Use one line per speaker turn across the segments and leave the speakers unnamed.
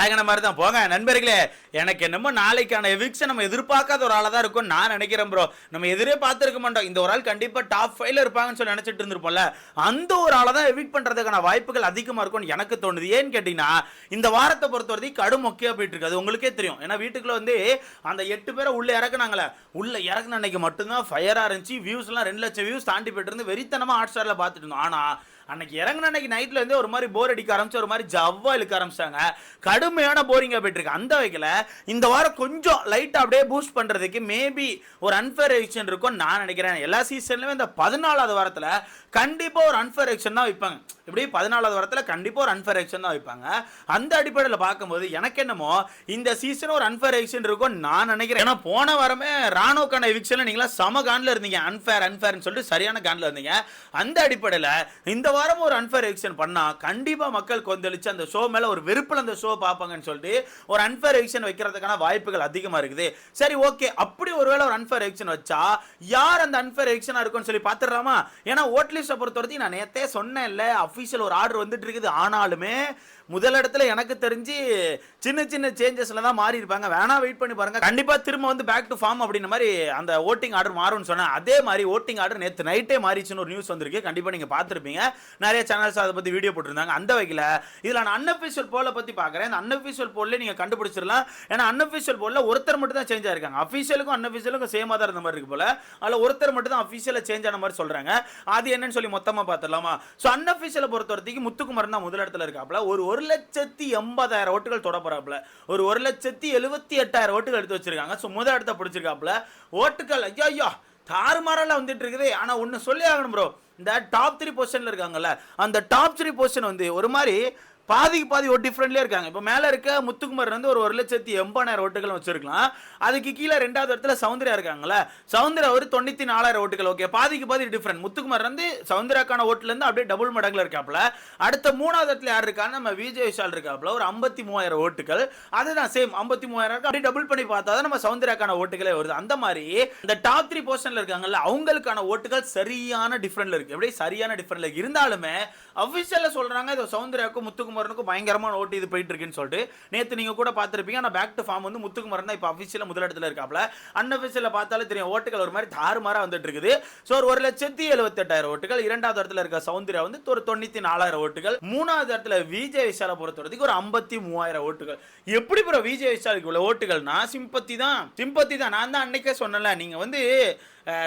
பழகின மாதிரி தான். போங்க நண்பர்களே எனக்கு என்னமோ நாளைக்கான எவிக்ஸை நம்ம எதிர்பார்க்காத ஒரு ஆளாக தான் இருக்கும் நான் நினைக்கிறேன் ப்ரோ நம்ம எதிரே பார்த்துருக்க மாட்டோம். இந்த ஒரு ஆள் கண்டிப்பாக டாப் ஃபைவ்ல இருப்பாங்கன்னு சொல்லி நினச்சிட்டு இருந்திருப்போம்ல. அந்த ஒரு ஆளை தான் எவிக் பண்ணுறதுக்கான வாய்ப்புகள் அதிகமாக இருக்கும்னு எனக்கு தோணுது. ஏன்னு கேட்டிங்கன்னா இந்த வாரத்தை பொறுத்த வரைக்கும் கடும் மொக்கையாக போயிட்டு இருக்கு அது உங்களுக்கே தெரியும். ஏன்னா வீட்டுக்குள்ள வந்து அந்த எட்டு பேரை உள்ளே இறக்குனாங்களே உள்ளே இறக்குன அன்னைக்கு மட்டும்தான் ஃபயராக இருந்துச்சு. வியூஸ்லாம் ரெண்டு லட்சம் வியூஸ் தாண்டி போயிட்டு இருந்து வெறித்தனமாக ஹாட் ஸ்டாரில் பார்த்துட்டு இருந்தோம். ஆனால் அன்னைக்கு இறங்குன அன்னைக்கு நைட்ல இருந்தே ஒரு மாதிரி போர் அடிக்க ஆரம்பிச்சு ஒரு மாதிரி ஜவ்வா இழுக்க ஆரம்பிச்சாங்க. கடுமையான போரிங்காக போயிட்டு இருக்கு அந்த வகையில் இந்த வாரம் கொஞ்சம் லைட்டா அப்படியே பூஸ்ட் பண்றதுக்கு மேபி ஒரு அன்ஃபேர் எக்ஷன் இருக்கும் நான் நினைக்கிறேன். எல்லா சீசன்லயும் இந்த பதினாலாவது வாரத்துல கண்டிப்பா ஒரு அன்ஃபேர் எக்ஷன் தான் வைப்பாங்க. இப்படி பதினாலாவது வாரத்தில் கண்டிப்பாக ஒரு அன்ஃபேர் எக்ஷன் தான் வைப்பாங்க. அந்த அடிப்படையில் பார்க்கும்போது எனக்கு என்னமோ இந்த சீசன் ஒரு அன்ஃபேர் எவிக்ஷன் இருக்கும் நான் நினைக்கிறேன். ஏன்னா போன வாரமே ராணுவக்கான எவிக்ஷனில் நீங்களாம் சம காண்டில் இருந்தீங்க. அன்ஃபேர் அன்ஃபேர்னு சொல்லிட்டு சரியான காண்டில் இருந்தீங்க. அந்த அடிப்படையில் இந்த வாரம் ஒரு அன்ஃபேர் எவிக்ஷன் பண்ணால் கண்டிப்பாக மக்கள் கொந்தளிச்சு அந்த ஷோ மேலே ஒரு வெறுப்பில் அந்த ஷோ பார்ப்பாங்கன்னு சொல்லிட்டு ஒரு அன்ஃபேர் எவிக்ஷன் வைக்கிறதுக்கான வாய்ப்புகள் அதிகமாக இருக்குது. சரி ஓகே அப்படி ஒருவேளை ஒரு அன்ஃபேர் எவிக்ஷன் வச்சா யார் அந்த அன்ஃபேர் எக்ஷனாக இருக்கும்னு சொல்லி பார்த்துடலாமா? ஏன்னா ஓட் லிஸ்ட்டை பொறுத்த வரைக்கும் நான் நேற்றே சொன்னேன் இல்லை அஃபீஷியல் ஒரு ஆர்டர் வந்துட்டு இருக்குது. ஆனாலுமே முதல் இடத்துல எனக்கு தெரிஞ்சு சின்ன சின்ன சேஞ்சஸில் தான் மாறி இருப்பாங்க. வேணா வெயிட் பண்ணி பாருங்க. கண்டிப்பா திரும்ப வந்து பேக் டு ஃபார்ம் அப்படின்ற மாதிரி அந்த ஓட்டிங் ஆர்டர் மாறும்னு சொன்னேன். அதே மாதிரி ஓட்டிங் ஆர்டர் நேற்று நைட்டே மாறிச்சுன்னு ஒரு நியூஸ் வந்திருக்கு. கண்டிப்பா நீங்க பார்த்துருப்பீங்க. நிறைய சேனல்ஸ் அதை பத்தி வீடியோ போட்டிருந்தாங்க. அந்த வகையில் இதில் நான் அன்அஃபிஷியல் போல பத்தி பார்க்குறேன். இந்த அன்அஃபிஷியல் போல நீங்க கண்டுபிடிச்சிடலாம். ஏன்னா அன்அஃபிஷியல் போல ஒருத்தர் மட்டும் தான் சேஞ்ச் ஆயிருக்காங்க. அஃபிஷியலுக்கும் அன்அஃபிஷியலுக்கும் சேமா தான் இருந்த மாதிரி இருக்கு போல. அதில் ஒருத்தர் மட்டும் தான் அஃபிஷியலாக சேஞ்ச் ஆன மாதிரி சொல்றாங்க. அது என்னன்னு சொல்லி மொத்தமாக பார்த்துடலாமா? ஸோ அன்அஃபிஷியலை பொறுத்த வரைக்கும் முத்துக்குமரன் தான் முதல் இடத்துல ஒரு ஒரு ஒரு லட்சத்தி எண்பதாயிரம் ஓட்டுகள் தொடப்பறாப்புல ஒரு ஒரு லட்சத்தி எழுபத்தி எட்டாயிரம் ஓட்டுகள் எடுத்து வச்சிருக்காங்க. ஸோ முதல் இடத்த பிடிச்சிருக்காப்புல. ஓட்டுகள் ஐயோ ஐயோ தாறுமாறெல்லாம் வந்துட்டு இருக்குது. ஆனா ஒன்னு சொல்லி ஆகணும் ப்ரோ இந்த டாப் த்ரீ பொசிஷன்ல இருக்காங்கல்ல அந்த டாப் த்ரீ பொசிஷன் வந்து ஒரு மாதிரி பாதிக்கு பாதி ஓட் டிஃப்ரெண்ட்லேயே இருக்காங்க. இப்போ மேலே இருக்க முத்துக்குமார் வந்து ஒரு ஒரு லட்சத்தி எண்பதாயிரம் ஓட்டுகள் வச்சிருக்கலாம். அதுக்கு கீழே ரெண்டாவது இடத்துல சவுந்தர்யா இருக்காங்கல்ல. சவுந்தர்யா ஒரு தொண்ணூற்றி நாலாயிரம் ஓட்டுகள். ஓகே பாதிக்கு பாதி டிஃப்ரெண்ட் முத்துக்குமார் வந்து சவுந்தர்யாக்கான ஓட்டுலேருந்து அப்படியே டபுள் மடங்கில் இருக்காப்புல. அடுத்த மூணாவது இடத்துல யார் இருக்கான்னு நம்ம விஜய் விஷால் இருக்காப்புல. ஒரு ஐம்பத்தி மூவாயிரம் ஓட்டுகள். அதுதான் சேம் ஐம்பத்தி மூவாயிரம் இருக்கு. அப்படியே டபுள் பண்ணி பார்த்தா தான் நம்ம சவுந்தர்யாக்கான ஓட்டுகளே வருது. அந்த மாதிரி இந்த டாப் த்ரீ போர்ஷனில் இருக்காங்கல்ல அவங்களுக்கான ஓட்டுகள் சரியான டிஃப்ரெண்ட்ல இருக்கு. எப்படி? சரியான டிஃப்ரெண்ட்ல இருந்தாலுமே அஃபிஷியலில் சொல்கிறாங்க இது சௌந்தர்யாவுக்கும் முத்துக்குமரனுக்கும் பயங்கரமான ஓட்டு இது போயிட்டு இருக்குன்னு சொல்லிட்டு நேற்று நீங்க கூட பார்த்துருப்பீங்க. ஆனால் பேக் டு ஃபார்ம் வந்து முத்துக்குமரன் தான் இப்போ அஃபிஷியலாக முதலிடத்தில் இருக்காப்ல. அன்அஃபிஷியலில் பார்த்தாலே தெரியும் ஓட்டுகள் ஒரு மாதிரி தாறுமாறா வந்துட்டு இருக்குது ஸோ ஒரு ஒரு லட்சத்தி எழுபத்தெட்டாயிரம் ஓட்டுகள். இரண்டாவது இடத்துல இருக்க சௌந்தர்யா வந்து ஒரு தொண்ணூற்றி நாலாயிரம் ஓட்டுகள். மூணாவது இடத்துல விஜய் விஷாலை பொறுத்த வரைக்கும் ஒரு ஐம்பத்தி மூவாயிரம் ஓட்டுகள். எப்படி ப்ரோ விஜய் விஷாலுக்கு இவ்வளோ ஓட்டுகள்னா சிம்பத்தி தான். சிம்பத்தி தான். நான் தான் அன்னைக்கே சொன்னல நீங்க வந்து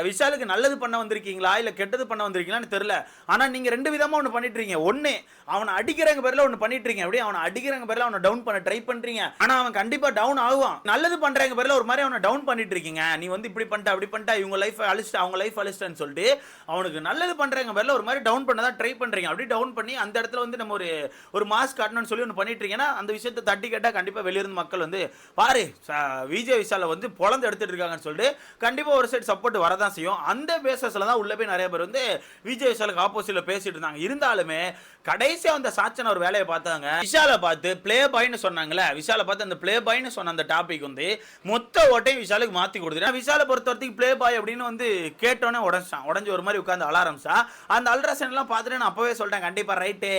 விஷாலுக்கு நல்லது பண்ண வந்திருக்கீங்களா? இல்ல கெட்டது பண்ண வந்திருக்கீங்களான்னு தெரியல. ஆனா நீங்க ரெண்டு விதமா ஒன்று பண்ணிட்டு இருக்கீங்க ஒண்ணு அவனை அடிக்கிறங்க பேரில் ஒன்று பண்ணிட்டு இருக்கீங்க அப்படியே அவனை அடிக்கிறங்க பேர்ல அவனை டவுன் பண்ண ட்ரை பண்றீங்க. ஆனா அவன் கண்டிப்பா டவுன் ஆகுவான். நல்லது பண்றாங்க பேர்ல ஒரு மாதிரி அவனை டவுன் பண்ணிட்டு இருக்கீங்க நீ வந்து இப்படி பண்ணிட்ட அப்படி பண்ணிட்ட இவங்க லைஃப் அழிச்சிட்டு அவங்க லைஃப் அழிச்சிட்டேன்னு சொல்லிட்டு அவனுக்கு நல்லது பண்றங்க பேர்ல ஒரு மாதிரி டவுன் பண்ண தான் ட்ரை பண்றீங்க. அப்படி டவுன் பண்ணி அந்த இடத்துல வந்து நம்ம ஒரு ஒரு மாஸ்க் காட்டணும்னு சொல்லி ஒன்று பண்ணிட்டு இருக்கீங்கன்னா அந்த விஷயத்தை தட்டி கேட்டால் கண்டிப்பா வெளியிருந்து மக்கள் வந்து பாரு ச- விஜய் விஷால வந்து பொழந்து எடுத்துட்டு இருக்காங்கன்னு சொல்லிட்டு கண்டிப்பா ஒரு சைடு சப்போர்ட் வரதான் செய்யும். அந்த பேசஸ்ல தான் உள்ள போய் நிறைய பேர் வந்து விஜய் விஷாலுக்கு ஆப்போசிட்ல பேசிட்டு இருந்தாங்க. இருந்தாலுமே கடைசியாக அந்த சாச்சன் ஒரு வேலையை பார்த்தாங்க. விஷாலை பார்த்து பிளே பாய்னு சொன்னாங்கல்ல விஷாலை பார்த்து அந்த பிளே பாய்னு சொன்ன அந்த டாபிக் வந்து மொத்த ஓட்டையும் விஷாலுக்கு மாற்றி கொடுத்துட்டு விஷாலை பொறுத்த வரைக்கும் பிளே பாய் அப்படின்னு வந்து கேட்டோன்னே உடஞ்சான் உடஞ்சி ஒரு மாதிரி உட்காந்து அழ ஆரம்பிச்சா. அந்த அல்ட்ராசன்லாம் பார்த்துட்டு நான் அப்போவே சொல்லிட்டேன் கண்டிப்பாக ரைட்டு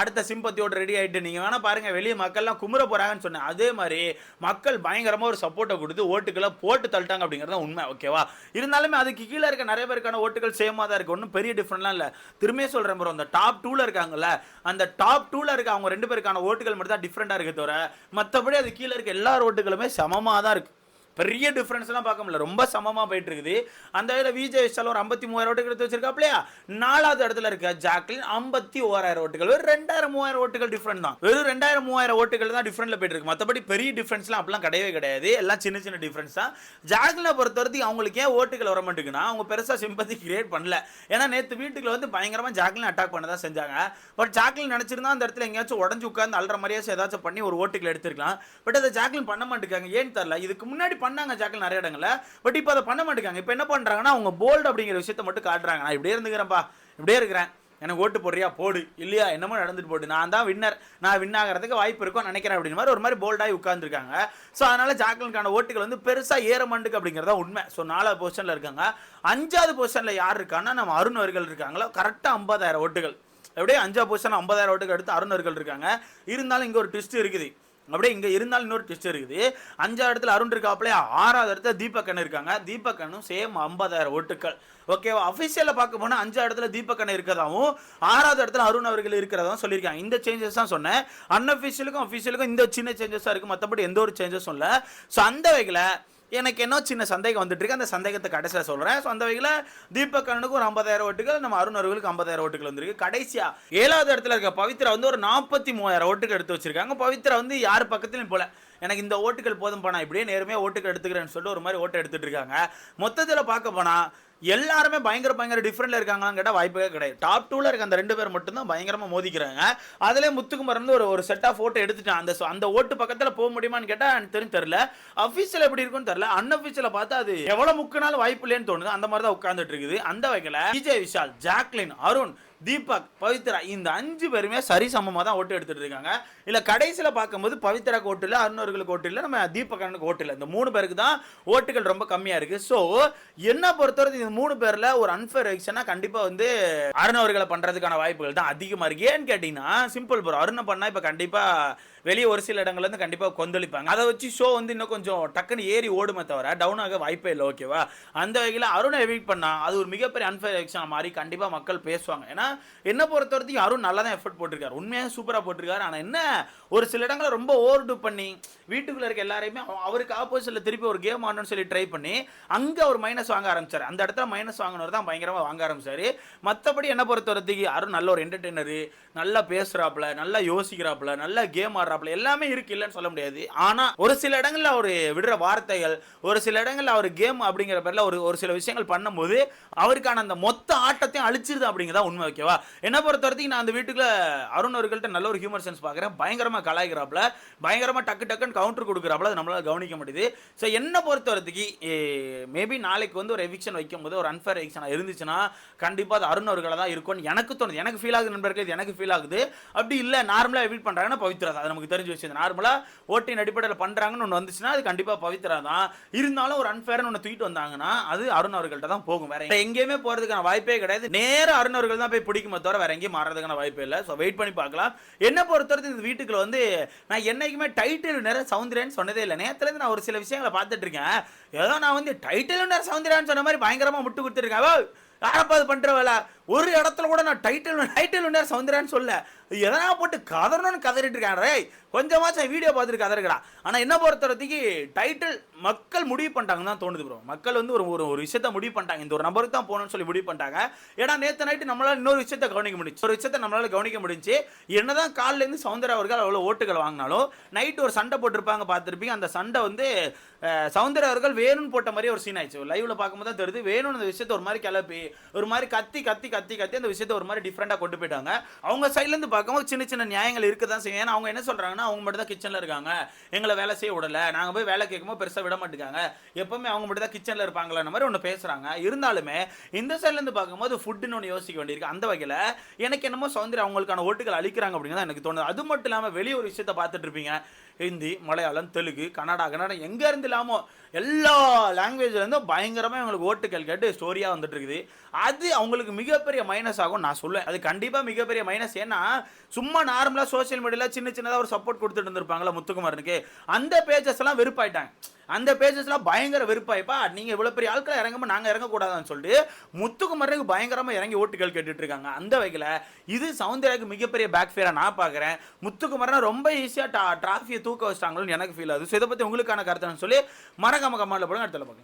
அடுத்த சிம்பத்தியோட ரெடி ஆகிட்டு நீங்கள் வேணால் பாருங்கள் வெளியே மக்கள்லாம் குமுற போகிறாங்கன்னு சொன்னேன். அதே மாதிரி மக்கள் பயங்கரமாக ஒரு சப்போர்ட்டை கொடுத்து ஓட்டுக்களை போட்டு தள்ளிட்டாங்க அப்படிங்கிறது உண்மை ஓகேவா இருந்தாலுமே அதுக்கு கீழே இருக்க நிறைய பேருக்கான ஓட்டுகள் சேமாக தான் இருக்குது ஒன்றும் பெரிய டிஃப்ரெண்ட்லாம் இல்லை. திரும்பியே சொல்கிறேன் ப்ரோ அந்த டாப் டூவில் இருக்காங்கல்ல அந்த டாப் டூவில் இருக்க அவங்க ரெண்டு பேருக்கான ஓட்டுகள் மட்டும் தான் டிஃப்ரெண்டா இருக்கு தவிர மற்றபடி அது கீழே இருக்க எல்லா ஓட்டுகளுமே சமமாக தான் இருக்குது பெரிய டிஃப்ரென்ஸ்லாம் பார்க்க முடியல. ரொம்ப சமமாக போயிட்டு இருக்குது அந்த இதில் விஜய் விஷால் ஒரு ஐம்பத்தி மூவாயிரம் ஓட்டுகள் எடுத்து வச்சிருக்காப்லையா நாலாவது இடத்துல இருக்க ஜாக்லின் ஐம்பத்தி ஓராயிரம் ஓட்டுகள். வெறும் ரெண்டாயிரம் மூவாயிரம் ஓட்டுகள் டிஃப்ரெண்ட் தான். வெறும் ரெண்டாயிரம் மூவாயிரம் ஓட்டுகள் தான் டிஃப்ரெண்ட்ல போயிட்டு இருக்கு மற்றபடி பெரிய டிஃப்ரென்ஸ்லாம் அப்படிலாம் கிடையவே கிடையாது. எல்லாம் சின்ன சின்ன டிஃப்ரென்ஸ் தான். ஜாக்லினை பொறுத்த வரைக்கும் அவங்களுக்கு ஏன் ஓட்டுகள் வர மாட்டேங்குன்னா அவங்க பெருசாக சிம்பத்தி கிரியேட் பண்ணல. ஏன்னா நேற்று வீட்டுக்குள்ள வந்து பயங்கரமாக ஜாக்லின் அட்டாக் பண்ண தான் செஞ்சாங்க. பட் ஜாக்லின் நினச்சிருந்தா அந்த இடத்துல எங்கேயாச்சும் உடஞ்சு உட்காந்து அல்ற மாதிரியாச்சும் ஏதாச்சும் பண்ணி ஒரு ஓட்டுகள் எடுத்துருக்கலாம். பட் அதை ஜாக்லின் பண்ண மாட்டேங்காங்க ஏன்னு தெரில இதுக்கு முன்னாடி பண்ணாங்க ஜாக்கள் நிறைய இடங்களில். பட் இப்போ அதை பண்ண மாட்டேங்காங்க இப்போ என்ன பண்ணுறாங்கன்னா அவங்க போல்டு அப்படிங்கிற விஷயத்த மட்டும் காட்டுறாங்க. நான் இப்படியே இருந்துக்கிறேன்ப்பா. இப்படியே இருக்கிறேன். எனக்கு ஓட்டு போடுறியா? போடு. இல்லையா? என்னமோ நடந்துட்டு போடு நான் தான் வின்னர் நான் வின் ஆகிறதுக்கு வாய்ப்பு இருக்கும் நினைக்கிறேன் அப்படின்னு மாதிரி ஒரு மாதிரி போல்டாகி உட்காந்துருக்காங்க ஸோ அதனால ஜாக்லினுக்கான ஓட்டுகள் வந்து பெருசாக ஏற மாட்டுக்கு அப்படிங்கிறதா உண்மை. ஸோ நாலாவது பொசிஷனில் இருக்காங்க. அஞ்சாவது பொசிஷனில் யார் இருக்கான்னா நம்ம அருண் அவர்கள் இருக்காங்களோ? கரெக்டாக ஐம்பதாயிரம் ஓட்டுகள். எப்படியே அஞ்சாவது பொசிஷன் ஐம்பதாயிரம் ஓட்டுகள் எடுத்து அருண் அவர்கள் இருக்காங்க. இருந்தாலும் இங்கே ஒரு ட்விஸ்ட் இருக்குது. அப்படியே இங்கே இருந்தாலும் இன்னொரு ட்விஸ்ட் இருக்குது. அஞ்சாவது இடத்துல அருண் இருக்காப்புல ஆறாவது இடத்துல தீபக் இருக்காங்க. தீபக்கண்ணும் சேம் ஐம்பதாயிரம் ஓட்டுக்கள். ஓகேவா அஃபிஷியலில் பார்க்க போனால் அஞ்சாவது இடத்துல தீபக் இருக்கிறதாவும் ஆறாவது இடத்துல அருண் அவர்கள் இருக்கிறதாவும் சொல்லியிருக்காங்க. இந்த சேஞ்சஸ் தான் சொன்னேன். அன்அஃபிஷியலுக்கும் அஃபிஷியலுக்கும் இந்த சின்ன சேஞ்சஸாக இருக்குது மற்றபடி எந்த ஒரு சேஞ்சஸும் இல்லை. ஸோ அந்த வகையில் எனக்கு என்ன சின்ன சந்தேகம் வந்துட்டு இருக்கு அந்த சந்தேகத்தை கடைசியில் சொல்கிறேன் ஸோ அந்த வகையில் தீபக் அண்ணனுக்கு ஒரு ஐம்பதாயிரம் ஓட்டுகள் நம்ம அருண் அவர்களுக்கு ஐம்பதாயிரம் ஓட்டுகள் வந்திருக்கு. கடைசியா ஏழாவது இடத்துல இருக்க பவித்ரா வந்து ஒரு நாற்பத்தி மூவாயிரம் ஓட்டுகள் எடுத்து வச்சிருக்காங்க. பவித்ரா வந்து யார் பக்கத்துலையும் போல. எனக்கு இந்த ஓட்டுகள் போதும் போனால் இப்படியே நேர்மையாக ஓட்டுகள் எடுத்துக்கிறேன்னு சொல்லிட்டு ஒரு மாதிரி ஓட்டு எடுத்துட்டு இருக்காங்க. மொத்தத்தில் பார்க்க போனால் எல்லாருமே பயங்கர பயங்கர டிஃப்ரெண்ட்ல இருக்காங்களான்னு கேட்டால் வாய்ப்பே கிடையாது. டாப் டூவில் இருக்க அந்த ரெண்டு பேர் மட்டும்தான் பயங்கரமாக மோதிக்கிறாங்க. அதிலே முத்துக்குமரன் வந்து ஒரு ஒரு செட் ஆஃப் ஓட்டு எடுத்துட்டான். அந்த அந்த ஓட்டு பக்கத்தில் போக முடியுமான்னு கேட்டால் எனக்கு தெரிஞ்சு தெரில அஃபீஷியல் எப்படி இருக்கும்னு தெரில அன்அஃபீஷியலை பார்த்தா அது எவ்வளோ முக்கினாலும் வாய்ப்பு இல்லைன்னு தோணுது. அந்த மாதிரி தான் உட்காந்துட்டு இருக்குது. அந்த வகையில் விஜய் விஷால் ஜாக்லின் அருண் தீபக் பவித்ரா இந்த அஞ்சு பேருமே சரி சமமாக தான் ஓட்டு எடுத்துட்டு இருக்காங்க. இல்லை கடைசியில் பார்க்கும்போது பவித்ராக்கு ஓட்டு இல்லை அருணர்களுக்கு ஓட்டு இல்லை நம்ம தீபக் அண்ணனுக்கு ஓட்டு இல்லை. இந்த மூணு பேருக்கு தான் ஓட்டுகள் ரொம்ப கம்மியாக இருக்குது ஸோ என்ன பொறுத்தவரை இந்த மூணு பேரில் ஒரு அன்ஃபேர் எலெக்ஷனா கண்டிப்பாக வந்து அருண் அவர்களை வாய்ப்புகள் தான் அதிகமாக இருக்கு. ஏன்னு கேட்டிங்கன்னா சிம்பிள் ப்ரோ அருணை பண்ணால் இப்போ கண்டிப்பாக வெளியே ஒரு சில இடங்கள்ல இருந்து கண்டிப்பாக கொந்தளிப்பாங்க. அதை வச்சு ஷோ வந்து இன்னும் கொஞ்சம் டக்குன்னு ஏறி ஓடுமே தவிர டவுன் ஆக வாய்ப்பே இல்லை ஓகேவா அந்த வகையில் அருணை எவிட் பண்ணால் அது ஒரு மிகப்பெரிய அன்ஃபேர் எலெக்ஷன் மாதிரி கண்டிப்பாக மக்கள் பேசுவாங்க. ஏன்னா என்ன பொறுத்த வரைக்கும் அருண் நல்லா தான் எஃபர்ட் போட்டிருக்காரு உண்மையாக சூப்பராக போட்டிருக்காரு. ஆனால் என்ன? ஒரு சில இடங்களை ரொம்ப ஓவர் டூ பண்ணி வீட்டுக்குள்ளே இருக்க எல்லாரையுமே அவருக்கு ஆப்போசிட்டில் திருப்பி ஒரு கேம் ஆடணும்னு சொல்லி ட்ரை பண்ணி அங்கே அவர் மைனஸ் வாங்க ஆரம்பிச்சார். அந்த இடத்துல மைனஸ் வாங்கினவர் தான் பயங்கரமாக வாங்க ஆரம்பிச்சார். மற்றபடி என்ன பொறுத்த வரைக்கும் அருண் நல்ல ஒரு என்டர்டெய்னரு நல்லா பேசுகிறாப்புல நல்லா யோசிக்கிறாப்புல நல்லா கேம் ஆடுறாப்புல எல்லாமே இருக்கு இல்லைன்னு சொல்ல முடியாது. ஆனால் ஒரு சில இடங்களில் அவர் விடுற வார்த்தைகள் ஒரு சில இடங்களில் அவர் கேம் அப்படிங்கிற பேர்ல ஒரு ஒரு சில விஷயங்கள் பண்ணும்போது அவருக்கான அந்த மொத்த ஆட்டத்தையும் அழிச்சிருது அப்படிங்கிறதா உண்மை ஓகேவா? என்ன பொறுத்த வரைக்கும் நான் அந்த வீட்டுக்குள்ள அருண் அவர்கள்ட்ட நல்ல ஒரு ஹியூமர் சென்ஸ் பார்க்குறேன். பயங்கரமாக கலாய்க்கிறாப்புல. பயங்கரமாக டக்கு டக்குன்னு கவுண்டர் கொடுக்குறாப்புல. அது நம்மளால் கவனிக்க முடியுது. ஸோ என்ன பொறுத்த வரைக்கும் மேபி நாளைக்கு வந்து ஒரு எவிக்ஷன் வைக்கும் போது ஒரு அன்ஃபேர் எவிக்ஷன் இருந்துச்சுன்னா கண்டிப்பாக அது அருண் அவர்களை தான் இருக்கும்னு எனக்கு தோணுது. எனக்கு ஃபீல் ஆகுது நண்பர்களே இது எனக்கு ஃபீல் ஆகுது. அப்படி இல்லை நார்மலாக எவிட் பண்ணுறாங்கன்னா பவித்ரா தான். அது நமக்கு தெரிஞ்ச விஷயம் நார்மலாக ஓட்டின் அடிப்படையில் பண்ணுறாங்கன்னு ஒன்று வந்துச்சுன்னா அது கண்டிப்பாக பவித்ரா தான். இருந்தாலும் ஒரு அன்ஃபேர்னு ஒன்று தூக்கிட்டு வந்தாங்கன்னா அது அருண் அவர்கள்ட்ட தான் போகும். வேற எங்கேயுமே போகிறதுக்கான வாய்ப்பே கிடையாது. நேர அருண் அவர்கள் தான் போய் பிடிக்குமே தவிர வேற எங்கேயும் மாறதுக்கான வாய்ப்பு இல்லை. ஸோ வெயிட் பண்ணி பார்க்கலாம். என்ன பொறுத்தவரைக்கும் இந்த வீட்டுக்குள்ள வந்து நான் என்னைக்குமே டைட்டில் நேரம் சவுந்தரேன்னு சொன்னதே இல்லை. நேரத்துலேருந்து நான் ஒரு சில விஷயங்களை பார்த்துட்டு இருக்கேன் ஏதோ நான் வந்து டைட்டில் நேரம் சவுந்தரான்னு சொன்ன மாதிரி பயங்கரமாக முட்டு கொடுத்துருக்கேன் யாரப்பா அது பண்ணுற வேலை? ஒரு இடத்துல கூட நான் டைட்டில் டைட்டில் நேரம் சவுந்தரான்னு சொல்ல. எதனா போட்டு கதறணும்னு கதறிட்டு இருக்கான். ரே கொஞ்சமாச்சும் வீடியோ பார்த்துட்டு கதறுக்கிறான் ஆனால் என்ன பொறுத்தவரத்துக்கு டைட்டில் மக்கள் முடிவு பண்ணிட்டாங்கன்னு தான் தோணுது ப்ரோ மக்கள் வந்து ஒரு ஒரு ஒரு விஷயத்த முடிவு பண்ணிட்டாங்க. இந்த ஒரு நபருக்கு தான் போகணும்னு சொல்லி முடிவு பண்ணிட்டாங்க. ஏன்னா நேற்று நைட்டு நம்மளால் இன்னொரு விஷயத்த கவனிக்க முடிஞ்சு ஒரு விஷயத்தை நம்மளால் கவனிக்க முடிஞ்சு என்னதான் காலிலேருந்து இருந்து சவுந்தரா அவர்கள் அவ்வளோ ஓட்டுகள் வாங்கினாலும் நைட்டு ஒரு சண்டை போட்டிருப்பாங்க பார்த்துருப்பீங்க. அந்த சண்டை வந்து அஹ், சவுந்தரா அவர்கள் வேணும்னு போட்ட மாதிரி ஒரு சீன் ஆயிடுச்சு. லைவ்ல பார்க்கும்போது தான் தெரியுது வேணும்னு அந்த விஷயத்த ஒரு மாதிரி கிளப்பி ஒரு மாதிரி கத்தி கத்தி கத்தி கத்தி அந்த விஷயத்தை ஒரு மாதிரி டிஃப்ரெண்டாக கொண்டு போயிட்டாங்க. அவங்க சைட்லேருந்து பார்க்கும்போது சின்ன சின்ன நியாயங்கள் இருக்க தான் செய்யும். ஏன்னா அவங்க என்ன சொல்கிறாங்கன்னா அவங்க மட்டும் தான் கிச்சனில் இருக்காங்க. எங்களை வேலை செய்ய விடலை. நாங்கள் போய் வேலை கேட்கும்போது பெருசாக விட மாட்டேங்காங்க. எப்பவுமே அவங்க மட்டும் தான் கிச்சனில் இருப்பாங்களான்ற மாதிரி ஒன்று பேசுகிறாங்க இருந்தாலுமே இந்த சைட்லேருந்து பார்க்கும்போது ஃபுட்டுன்னு ஒன்று யோசிக்க வேண்டியிருக்கு. அந்த வகையில் எனக்கு என்னமோ சௌந்தர்யா அவங்களுக்கான ஓட்டுகள் அளிக்கிறாங்க அப்படிங்கிறது எனக்கு தோணுது. அது மட்டும் இல்லாமல் வெளியே ஒரு விஷயத்த பார்த்துட்டு இருப்பீங்க. ஹிந்தி மலையாளம் தெலுங்கு கன்னடா கன்னடா எங்கேருந்து இல்லாமல் எல்லா லாங்குவேஜ்லேருந்தும் பயங்கரமாக அவங்களுக்கு இவங்களுக்கு ஓட்டுகள் கேட்டு ஸ்டோரியாக வந்துட்டு இருக்குது. அது அவங்களுக்கு மிகப்பெரிய மைனஸ் ஆகும் நான் சொல்லுவேன் அது கண்டிப்பாக மிகப்பெரிய மைனஸ் ஏன்னா சும்மா நார்மலாக சோஷியல் மீடியாவில் சின்ன சின்னதாக ஒரு சப்போர்ட் கொடுத்துட்டு இருந்திருப்பாங்களா முத்துக்குமாரனுக்கு. அந்த பேஜஸ் எல்லாம் வெறுப்பாயிட்டாங்க. அந்த பேஜஸ்லாம் பயங்கர வெறுப்பாய்ப்பா நீங்க இவ்வளவு பெரிய ஆட்களை இறங்கும்போது நாங்க இறங்கக்கூடாதான்னு சொல்லிட்டு முத்துக்குமரனுக்கு பயங்கரமா இறங்கி ஓட்டுகள் கேட்டுட்டு இருக்காங்க. அந்த வகையில இது சவுந்தர்யாவுக்கு மிகப்பெரிய பேக் ஃபேரா நான் பாக்குறேன். முத்துக்குமரனை ரொம்ப ஈஸியா டிராஃபியை தூக்க வச்சிட்டாங்களோன்னு எனக்கு ஃபீல் ஆகுது. ஸோ இதை பத்தி உங்களுக்கான கருத்துன்னு சொல்லி மறக்காம கமெண்ட்ல போடுங்க. அடுத்த பார்க்கலாம்